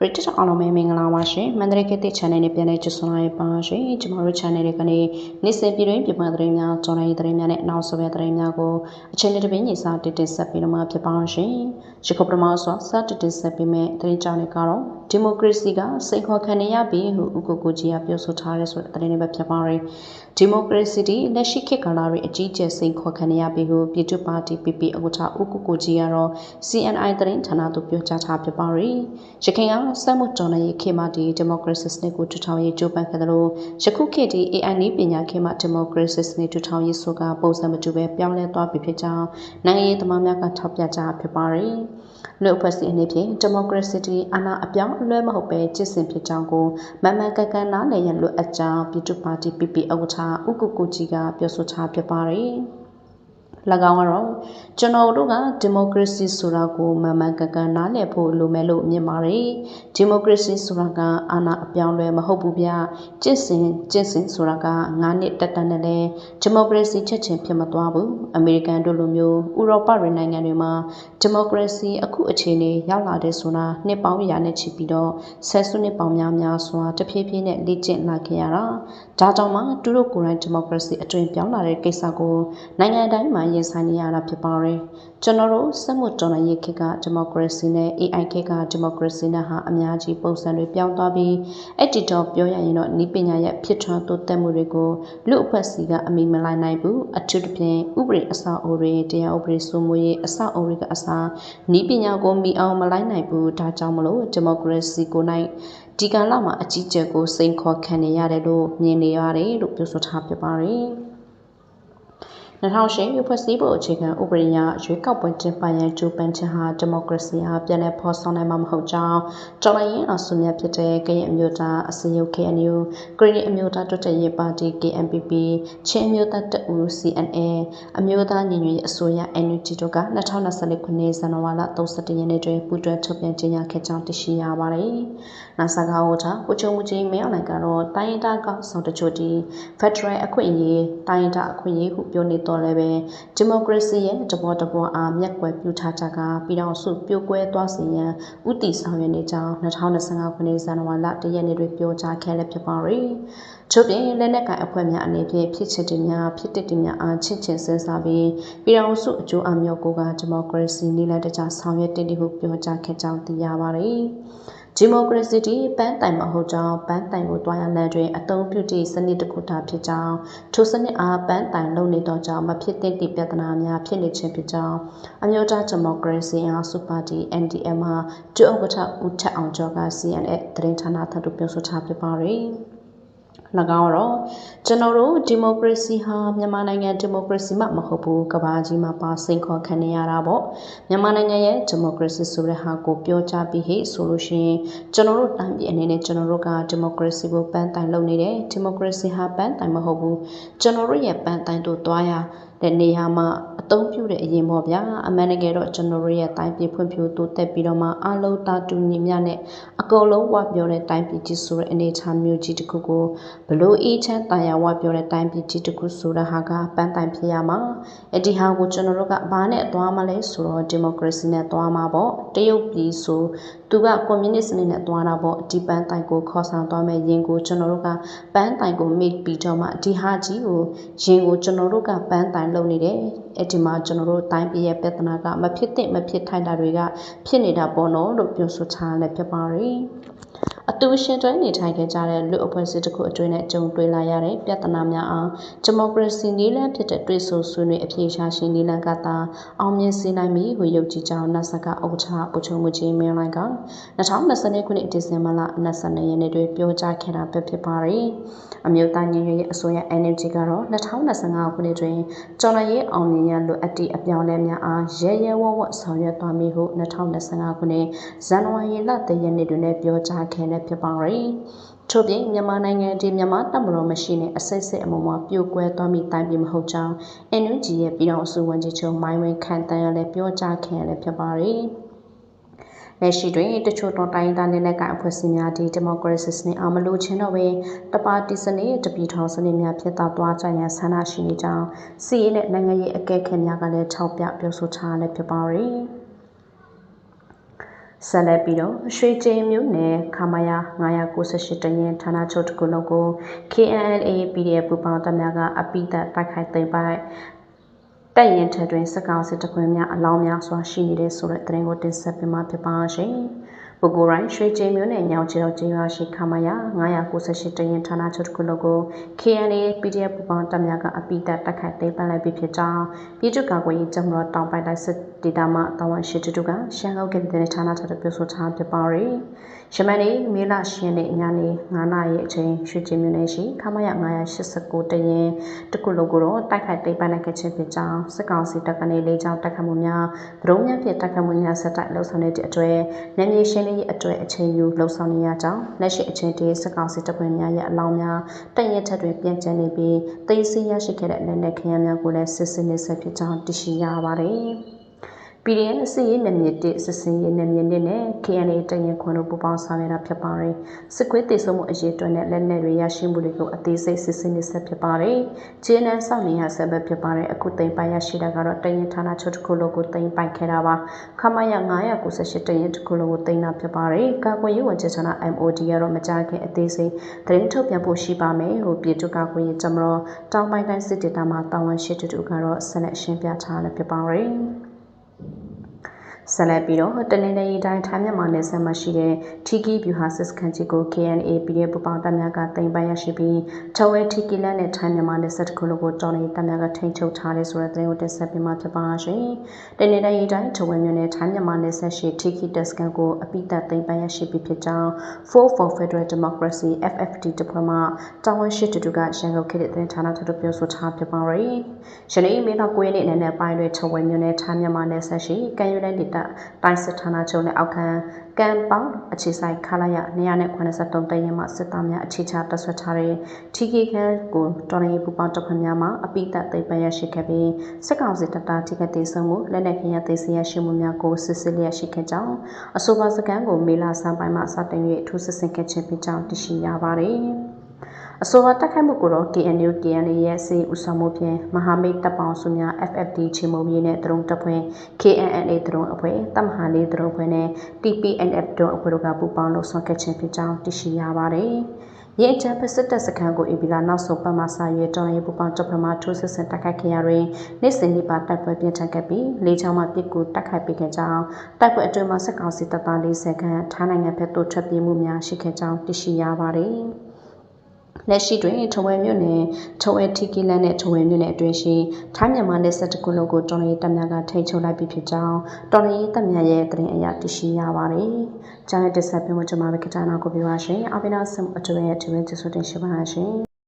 ပရိသတ်အားလုံးပဲမင်္ဂလာပါရှင်မန္တလေးခေတ်သစ် channel နဲ့ပြန်လည်ကြိုဆိုလိုက်ပါရှင်ကျွန်တော်တို့ channel လေးကနေနေ့စဉ်ပြည်တွင်းပြည်ပသတင်းများကြော်နိုင်သတင်းများနဲ့နောက်ဆက်တွဲသတင်းများကိုအချိန်တစ်ပင်ညီစာတင်တင်ဆက်ပေးတော့မှာဖြစ်ပါရှင်ရခုပထမဆုံးစတင်တင်ဆက်ပေးမယ့်သတင်းကြောင်းတွေကတော့ဒီမိုကရေစီကစိန်ခေါ်ခံနေရပြီဟုဥက္ကိုကိုကြီးကပြောဆိုထားတဲ့ဆိုတဲ့သတင်းတွေပဲဖြစ်ပါရယ်ဒီမိုကရေစီတီလက်ရှိခေတ်ကာလတွေအကြီးကျယ်စိန်ခေါ်ခံနေရပြီဟုပြည်သူ့ပါတီ PP ဥက္ကဋ္ဌဥက္ကိုကိုကြီးကတော့ CNI သတင်းဌာနသို့ပြောကြားထားဖြစ်ပါရယ်ရခိုင်ကစက်မှုတော်လှန်ရေးခေတ်မှာဒီဒီမိုကရေစီစနစ်ကိုထူထောင်ရေးကြိုးပမ်းခဲ့တယ်လို့ယခုခေတ်ဒီ AI နည်းပညာခေတ်မှာဒီမိုကရေစီစနစ်ထူထောင်ရေးဆိုတာပုံစံမတူပဲပြောင်းလဲသွားပြီဖြစ်ကြောင်းနိုင်ငံရေးသမားများကထောက်ပြကြဖြစ်ပါရယ် လူအဖွဲ့အစည်းအနေဖြင့်ဒီမိုကရေစီတီအာဏာအပြောင်းအလဲမဟုတ်ပဲကျင့်စဉ်ဖြစ်ကြောင်းကိုမမှန်ကန်ကန်နားလည်ရလွတ်အကြောင်းပြည်သူ့ပါတီ PP ဥက္ကဋ္ဌဥက္ကုကုကြီးကပြောဆိုထားဖြစ်ပါတယ်။၎ င်းကတော့ကျွန်တော်တို့ကဒီမိုကရေစီဆိုတာကိုမှန်မှန်ကန်ကန်နားလည်ဖို့လိုမယ်လို့မြင်ပါတယ်ဒီမိုကရေစီဆိုတာကအာဏာအပြောင်းလဲမဟုတ်ဘူးဗျကျင့်စဉ်ကျင့်စဉ်ဆိုတာက9နှစ်တက်တက်နဲ့လဲဒီမိုကရေစီချက်ချင်းဖြစ်မသွားဘူးအမေရိကန်တို့လိုမျိုးဥရောပတွေနိုင်ငံတွေမှာဒီမိုကရေစီအခုအခြေအနေရောက်လာတဲ့ဆိုတာနှစ်ပေါင်းရာနဲ့ချီပြီးတော့ဆယ်စုနှစ်ပေါင်းများများစွာတဖြည်းဖြည်းနဲ့လေ့ကျင့်လာခဲ့ရတာဒါကြောင့်မှသူတို့ကိုယ်တိုင်ဒီမိုကရေစီအသွင်ပြောင်းလာတဲ့ကိစ္စကိုနိုင်ငံတိုင်းမှာရင်ဆိုင်နေရတာဖြစ်ပါတယ်။ကျွန်တော်တို့စက်မှုတော်လှန်ရေးခေတ်ကဒီမိုကရေစီနဲ့ AI ခေတ်ကဒီမိုကရေစီနဲ့ဟာအများကြီးပုံစံတွေပြောင်းသွားပြီးအဲ့ဒီတော့ပြောရရင်တော့ဤပညာရဲ့ဖြစ်ထွန်းတိုးတက်မှုတွေကိုလူအဖွဲ့အစည်းကအမိမလိုက်နိုင်ဘူးအထူးသဖြင့်ဥပဒေအဆောက်အဦတွေတရားဥပဒေစိုးမိုးရေးအဆောက်အဦတွေကအစားဤပညာကိုမိအောင်မလိုက်နိုင်ဘူးဒါကြောင့်မလို့ဒီမိုကရေစီကိုနိုင်ဒီကာလမှာအကြီးကျယ်ကိုစိန်ခေါ်ခံနေရတယ်လို့မြင်နေရတယ်လို့ပြောဆိုထားပြပါတယ်။ 2008ရွေးဖွဲ့စည်းပုံအခြေခံဥပဒေအရရွေးကောက်ပွဲကျင်းပရန်ကြိုးပမ်းချက်ဟာဒီမိုကရေစီအားပြန်လည်ဖော်ဆောင်နိုင်မှာမဟုတ်ကြောင်းတော်လှန်ရေးအဆူမြတ်ဖြစ်တဲ့ကရင်အမျိုးသားအစည်းအရုံး KNU ကရင်အမျိုးသားတိုးတက်ရေးပါတီ KNPP ချင်းအမျိုးသားတအူ CNA အမျိုးသားညီညွတ်ရေးအစိုးရ NUG တို့က2024ခုနှစ်ဇန်နဝါရီလ31ရက်နေ့တွင်ပူးတွဲထုတ်ပြန်ကြေညာခဲ့ကြောင်းသိရှိရပါတယ်။ နာဆာကဟိုတာကိုချုံမကြီးမင်းအောင်နိုင်ကတော့တိုင်းရင်းသားကောက်ဆောင်တချို့ဒီ Federal အခွင့်အရေးတိုင်းရင်းသားအခွင့်အရေးဟုပြောနေတော့လည်းပဲဒီမိုကရေစီရဲ့တဘောတဘောအားမျက်ကွယ်ပြုထားကြကပြည်တော်စုပြိုကွဲသွားစေရန်ဥတီဆောင်ရွက်နေကြောင်း2025ခုနှစ်ဇန်နဝါရီလ1ရက်နေ့တွင်ပြောကြားခဲ့လည်းဖြစ်ပါရယ်ချို့ပြင်လက်နက်ကိုင်အဖွဲ့များအနေဖြင့်ဖြစ်ချစ်တင်များဖြစ်တည်တင်များအားချစ်ချင်စဉ်းစားပြီးပြည်တော်စုအကျိုးအမျိုးကိုကဒီမိုကရေစီနည်းလမ်းတကျဆောင်ရွက်တည်တည်ဟုပြောကြားခဲ့ကြောင်းသိရပါရယ် ဒီမိုကရေစီတီပန်းတိုင်မဟုတ်ကြောင်းပန်းတိုင်ကိုတွားရလမ်းတွင်အသုံးပြုသည့်စနစ်တစ်ခုသာဖြစ်ကြောင်းထိုစနစ်အားပန်းတိုင်လုံနေသောကြောင့်မဖြစ်သင့်သည့်ပြဿနာများဖြစ်နေခြင်းဖြစ်ကြောင်းအမျိုးသားဒီမိုကရေစီအားစုပါတီ NDM မှဒုဥက္ကဋ္ဌဦးထက်အောင်ကျော်က CNN သတင်းဌာနထံသို့ပြောဆိုထားဖြစ်ပါရယ်၎ င်းတော့ကျွန်တော်တို့ဒီမိုကရေစီဟာမြန်မာနိုင်ငံဒီမိုကရေစီမှမဟုတ်ဘူးကဘာကြီးမှာပါစိန်ခေါ်ခံနေရတာပေါ့မြန်မာနိုင်ငံရဲ့ဒီမိုကရေစီဆိုတဲ့ဟာကိုပြောကြားပြီးဟိဆိုလို့ရှိရင်ကျွန်တော်တို့တိုင်းပြည်အနေနဲ့ကျွန်တော်တို့ကဒီမိုကရေစီကိုပန်းတိုင်လုပ်နေတယ်ဒီမိုကရေစီဟာပန်းတိုင်မဟုတ်ဘူးကျွန်တော်တို့ရဲ့ပန်းတိုင်တို့တွားရတဲ့နေရာမှာအ သုံးပြုတဲ့အရင်ပေါ့ဗျာအမှန်တကယ်တော့ကျွန်တော်တို့ရဲ့တိုင်းပြည်ဖွံ့ဖြိုးတိုးတက်ပြီးတော့မှအလုံးသားတူညီမျှနဲ့အကုန်လုံးဝပြောတဲ့တိုင်းပြည်ကြီးဆိုတဲ့အနေအထားမျိုးကြီးတစ်ခုကိုဘလို့အေးချမ်းတာယာဝပြောတဲ့တိုင်းပြည်ကြီးတစ်ခုဆိုတာဟာကပန်းတိုင်ဖြစ်ရမှာအဒီဟာကိုကျွန်တော်တို့ကဘာနဲ့သွားမလဲဆိုတော့ဒီမိုကရေစီနဲ့သွားမှာပေါ့တရုတ်ပြည်ဆိုသူကကွန်မြူနစ်စနစ်နဲ့သွားတာပေါ့ဒီပန်းတိုင်ကိုခေါ်ဆောင်သွားမယ်ရင်ကိုကျွန်တော်တို့ကပန်းတိုင်ကိုမိပြီးတော့မှဒီဟာကြီးကိုရင်ကိုကျွန်တော်တို့ကပန်းတိုင်လုပ်နေတယ်အဲ့ဒီမှာကျွန်တော်တို့တိုင်းပြည်ရဲ့ပြဿနာကမဖြစ်သင့်မဖြစ်ထိုက်တာတွေကဖြစ်နေတာပေါ့နော်လို့ပြောဆိုထားလည်းဖြစ်ပါတယ် အတူရှင်တွဲနေထိုင်ခဲ့ကြတဲ့လူအဖွဲ့အစည်းတစ်ခုအတွင်းနဲ့ကြုံတွေ့လာရတဲ့ပြဿနာများအောင်ဒီမိုကရေစီနည်းလမ်းဖြစ်တဲ့တွေ့ဆုံဆွေးနွေးအပြေရှားရှင်နည်းလမ်းကသာအောင်မြင်စေနိုင်ပြီဟုယုံကြည်ကြောင်းနတ်ဆကဥက္ကဋ္ဌပူချုံမှုကြီးမင်းလိုက်က2020ခုနှစ်ဒီဇင်ဘာလ22ရက်နေ့တွင်ပြောကြားခဲ့တာပဲဖြစ်ပါတယ်။အမျိုးသားညီညွတ်ရေးအစိုးရ NUG ကတော့2025ခုနှစ်တွင်ကျော်လာရေးအောင်မြင်ရလိုအပ်သည့်အပြောင်းလဲများအားရဲရဲဝဝဆောင်ရွက်သွားမည်ဟု2025ခုနှစ်ဇန်နဝါရီလ3ရက်နေ့တွင်လည်းပြောကြားခဲ့လည်းဖြစ်ပါတယ်။ထို့ပြင်မြန်မာနိုင်ငံဒီမြန်မာတပ်မတော်မရှိတဲ့အစိတ်စိတ်အမုံမှာပြိုကွဲသွားမိတိုင်းပြည်မဟုတ်ကြောင်း NUG ရဲ့ပြည်တော်စုဝန်ကြီးချုပ်မိုင်းဝင်းခန့်တန်းရလည်းပြောကြားခဲ့လည်းဖြစ်ပါတယ်။လက်ရှိတွင်တချို့တော်တိုင်းသားနဲ့လက်ကိုင်အဖွဲ့အစည်းများဒီဒီမိုကရေစီစနစ်အောင်မလို့ချင်းတော့ပဲတပါတီစနစ်တပြည်ထောင်စနစ်များဖြစ်သွားသွားကြရန်ဆန္ဒရှိနေကြောင်းစီရေးနဲ့နိုင်ငံရေးအကဲခတ်များကလည်းထောက်ပြပြောဆိုထားလည်းဖြစ်ပါရယ် ဆက်လက်ပြီးတော့ရွှေကျင်းမြို့နယ်ခမာယာ998တရင်ဌာနချုပ်တစ်ခုလုံးကို KNLA PDF ပူပေါင်းတပ်များကအပိသက်တိုက်ခိုက်သိမ်းပိုက်တပ်ရင်ထက်တွင်စကောင်စစ်တခွင်များအလောင်းများစွာရှိနေတဲ့ဆိုတဲ့သတင်းကိုတင်ဆက်ပေးမှာဖြစ်ပါရှင်။ ပုဂ္ဂိုလ်တိုင်းရွှေကျင်းမြို့နယ်ညောင်ချေတော်ကျေးရွာရှိခမာယာ998တရင်ဌာနချုပ်တစ်ခုလုံးကို KNLA PDF ပူပေါင်းတပ်များကအပိသက်တိုက်ခိုက်သိမ်းပိုက်လိုက်ပြီးဖြစ်ကြောင်းပြည်သူ့ကာကွယ်ရေးတပ်မတော်တောင်ပိုင်းတိုင်းစစ်ဒေသမှတာဝန်ရှိသူတို့ကရှမ်းဟောက်ကတဲ့ဌာနချုပ်ပြောဆိုထားဖြစ်ပါရယ်။ ယမန်နေ့မေလ10ရက်နေ့ညနေ9နာရီအချိန်ရွှေကျင်းမြို့နယ်ရှိခမရ989တရင်တကုလုံးကိုတော့တိုက်ခိုက်သိမ်းပိုက်နိုင်ခဲ့ခြင်းဖြစ်ကြောင်းစစ်ကောင်စီတပ်ကနေလေးချောင်းတိုက်ခတ်မှုများဒရုန်းများဖြင့်တိုက်ခတ်မှုများဆက်တိုက်လှုပ်ဆောင်နေတဲ့အတွက်နယ်မြေရှင်းလင်းရေးအတွက်အချိန်ယူလှုပ်ဆောင်နေရကြောင်းလက်ရှိအချိန်တည်းစစ်ကောင်စီတပ်ဖွဲ့များရဲ့အလောင်းများတပ်ရဲထက်တွေပြန်ကျန်နေပြီးသိမ်းဆည်းရရှိခဲ့တဲ့လက်နက်ခဲယမ်းများကိုလည်းစစ်စစ်နေဆက်ဖြစ်ကြောင်းသိရှိရပါတယ်။ PDN အစီရေးနယ်မြေတစ်စစ်စင်ရေးနယ်မြေတစ်နဲ့ KNA တရင်ခွန်တို့ပူးပေါင်းဆောင်ရွက်တာဖြစ်ပါတယ်။စစ်ကွေးတည်ဆုံမှုအရေးအတွက်နဲ့လက်နက်တွေရရှိမှုတွေကိုအသေးစိတ်စစ်ဆေးနေဆက်ဖြစ်ပါတယ်။ဂျင်းနန်စောင့်နေရဆက်ပဲဖြစ်ပါတယ်။အခုတိမ်ပိုင်ရရှိတာကတော့တရင်ဌာနချုပ်တစ်ခုလုံးကိုတိမ်ပိုင်ခဲ့တာပါ။ခမရ998တရင်တစ်ခုလုံးကိုတိမ်တာဖြစ်ပါတယ်။ကာကွယ်ရေးဝန်ကြီးဌာန MOD ကတော့မကြခင်အသေးစိတ်သတင်းထုတ်ပြန်ဖို့ရှိပါမယ်။ဟိုပြည်သူ့ကာကွယ်ရေးကြမတော်တောင်ပိုင်းတိုင်းစစ်ဒေသမှာတာဝန်ရှိသူတို့ကတော့ဆက်လက်ရှင်းပြထားလည်းဖြစ်ပါတယ်။ ဆက်လက်ပြီးတော့တနင်္လာရီတိုင်းထိုင်းမြန်မာနယ်စပ်မှာရှိတဲ့ထီကီဗျူဟာစစ်စခန်းကြီးကို KNA ပြည်ရဲ့ပူပေါင်းတပ်များကတင်ပိုင်ရရှိပြီးထဝဲထီကီလန်နဲ့ထိုင်းမြန်မာနယ်စပ်တစ်ခုလုံးကိုတော်နေတပ်များကထိန်းချုပ်ထားတယ်ဆိုတဲ့သတင်းကိုတင်ဆက်ပေးမှာဖြစ်ပါရှင်။တနင်္လာရီတိုင်းထဝဲမြို့နယ်ထိုင်းမြန်မာနယ်စပ်ရှိထီကီတပ်စခန်းကိုအပိသက်တင်ပိုင်ရရှိပြီးဖြစ်ကြောင်း Four for Federal Democracy FFD တပ်ဖွဲ့မှတာဝန်ရှိသူတို့ကရန်ကုန်ခေတ်တဲ့ဌာနထုတ်ပြောဆိုထားဖြစ်ပါရယ်။ယနေ့မေလ9ရက်နေ့နဲ့ပိုင်းတွင်ထဝဲမြို့နယ်ထိုင်းမြန်မာနယ်စပ်ရှိကံယူတဲ့ဒေသတိုင်းစစ်ဌာနချုပ်နဲ့အောက်ခံကံပေါင်းအခြေဆိုင်ခလာရ283တရင်မှစစ်သားများအခြေချတပ်ဆွဲထားတဲ့ထီကီခန်းကိုတော်ရင်ပူပေါင်းတပ်ဖွဲ့များမှအပိသက်သိမ်းပရရှိခဲ့ပြီးစစ်ကောင်စီတပ်သားထိခိုက်သေးဆုံးမှုလက်နက်ခဲယမ်းသိမ်းဆည်းရရှိမှုများကိုစစ်ဆေးလျက်ရှိခဲ့ကြောင်းအဆိုပါစကန်ကိုမေလာဆန်းပိုင်းမှစတင်၍ထူးစစ်ဆင်ခဲ့ခြင်းဖြစ်ကြောင်းသိရှိရပါတယ်။ အဆိုပါတက်ခိုက်မှုကိုတော့ KNU KNA ရဲ့စေဦးဆောင်မှုဖြင့်မဟာမိတ်တပ်ပေါင်းစုများ FFD ချေမုံမြေနဲ့ဒရုန်းတပ်ဖွဲ့ KNNA ဒရုန်းအဖွဲ့တပ်မဟာလေးဒရုန်းအဖွဲ့နဲ့ TPNF ဒရုန်းအဖွဲ့တို့ကပူးပေါင်းလှုပ်ဆောင်ခဲ့ခြင်းဖြစ်ကြောင်းသိရှိရပါတယ်။ရဲချမ်းပစစ်တပ်စခန်းကိုအီဗီလာနောက်ဆုံးပတ်မှစာရွေတော်ရေးပူပေါင်းတပ်ဖွဲ့မှထိုးစစ်ဆင်တိုက်ခိုက်ခဲ့ရတွင်နေ့စဉ်နေ့ပါတိုက်ပွဲပြင်းထန်ခဲ့ပြီးလေးချောင်းမှပစ်ကူတိုက်ခိုက်ပေးခဲ့ကြောင်းတိုက်ပွဲအတွင်းမှာစစ်ကောင်စီတပ်သား40ခန့်ထိုင်းနိုင်ငံဘက်သို့ထွက်ပြေးမှုများရှိခဲ့ကြောင်းသိရှိရပါတယ်။ လက်ရှိတွင်ထဝယ်မြို့နယ်ထဝယ်ထီကီလန်နဲ့ထဝယ်မြို့နယ်အတွင်းရှိ ထိုင်းမြန်မာနယ်စပ်တခုလုံးကို တော်ရေးတပ်များက ထိန်းချုပ်လိုက်ပြီးဖြစ်ကြောင်း တော်ရေးတပ်များရဲ့ သတင်းအရ သိရှိရပါတယ်။ကျောင်းရဲ့တက်ဆက်ပြမှုကျွန်မပဲခတာ နာကိုပြောပါရှင်။အပိနာဆမ်အထွေရဲ့ထွေးကျေးဇူးတင်ရှိပါရှင်။